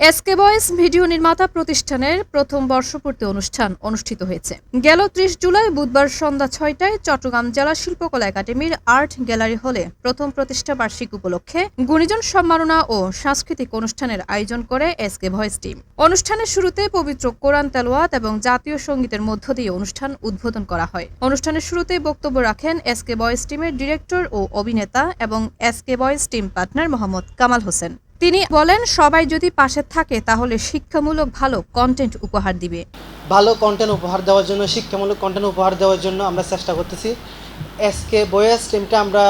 SK বয়েস video নির্মাতা প্রতিষ্ঠানের প্রথম বর্ষপূর্তি অনুষ্ঠান অনুষ্ঠিত হয়েছে। গেল ত্রিশ জুলাই বুধবার সন্ধ্যা ছয়টায় চট্টগ্রাম জেলা শিল্পকলা একাডেমির আর্ট গ্যালারি হলে প্রথম প্রতিষ্ঠা বার্ষিক উপলক্ষে গুণীজন সম্মাননা ও সাংস্কৃতিক অনুষ্ঠানের আয়োজন করে এসকে ভয়েস টিম। অনুষ্ঠানের শুরুতে পবিত্র কোরআন তেলোয়াত এবং জাতীয় সঙ্গীতের মধ্য দিয়ে অনুষ্ঠান উদ্বোধন করা হয়। অনুষ্ঠানের শুরুতে বক্তব্য রাখেন এসকে বয়েস টিমের ডিরেক্টর ও অভিনেতা এবং SK boys team partner Mohammad Kamal Hossain. তিনি বলেন, সবাই যদি পাশে থাকে তাহলে শিক্ষামূলক ভালো কন্টেন্ট উপহার দিবে। ভালো কন্টেন্ট উপহার দেওয়ার জন্য, শিক্ষামূলক কন্টেন্ট উপহার দেওয়ার জন্য আমরা চেষ্টা করতেছি। এসকে বয়েস টিমটা আমরা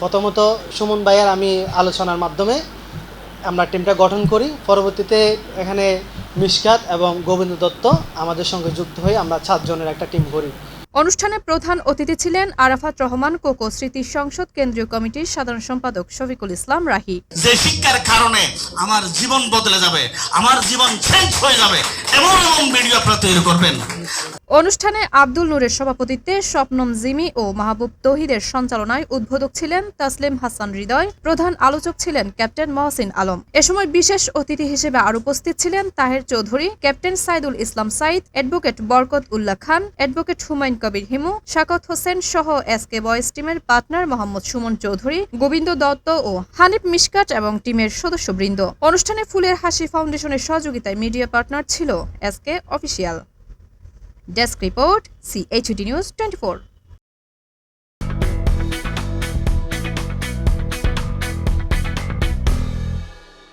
প্রথমত সুমন ভাইয়ার আমি আলোচনার মাধ্যমে আমরা টিমটা গঠন করি। পরবর্তীতে এখানে মিশকাত এবং গোবিন্দ দত্ত আমাদের সঙ্গে যুক্ত হয়ে আমরা সাতজনের একটা টিম করি অনুষ্ঠানে প্রধান অতিথি ছিলেন আরাফাত রহমান কোকো স্মৃতি সংসদ কেন্দ্রীয় কমিটির সাধারণ সম্পাদক শফিকুল ইসলাম রাহি। যে শিক্ষার কারণে আমার জীবন বদলে যাবে, আমার জীবন চেঞ্জ হয়ে যাবে, এমন এমন ভিডিও আপনারা তৈরি করবেন। অনুষ্ঠানে আব্দুল নূরের সভাপতিত্বে স্বপ্নম জিমি ও মাহবুব তহিদের সঞ্চালনায় উদ্বোধক ছিলেন তাসলিম হাসান হৃদয়, প্রধান আলোচক ছিলেন ক্যাপ্টেন মহসিন আলম। এ সময় বিশেষ অতিথি হিসেবে আর উপস্থিত ছিলেন Taher Chowdhury, captain Saidul Islam Saeed, advocate Barkat Ullah Khan, advocate Humayun Kabir Himu, Shakat Hossain সহ এস কে বয়েস টিমের পার্টনার মোহাম্মদ সুমন চৌধুরী, গোবিন্দ দত্ত ও হানিফ মিশকাট এবং টিমের সদস্যবৃন্দ। অনুষ্ঠানে ফুলের হাসি ফাউন্ডেশনের সহযোগিতায় মিডিয়া পার্টনার ছিল S K official. desk report CHD news twenty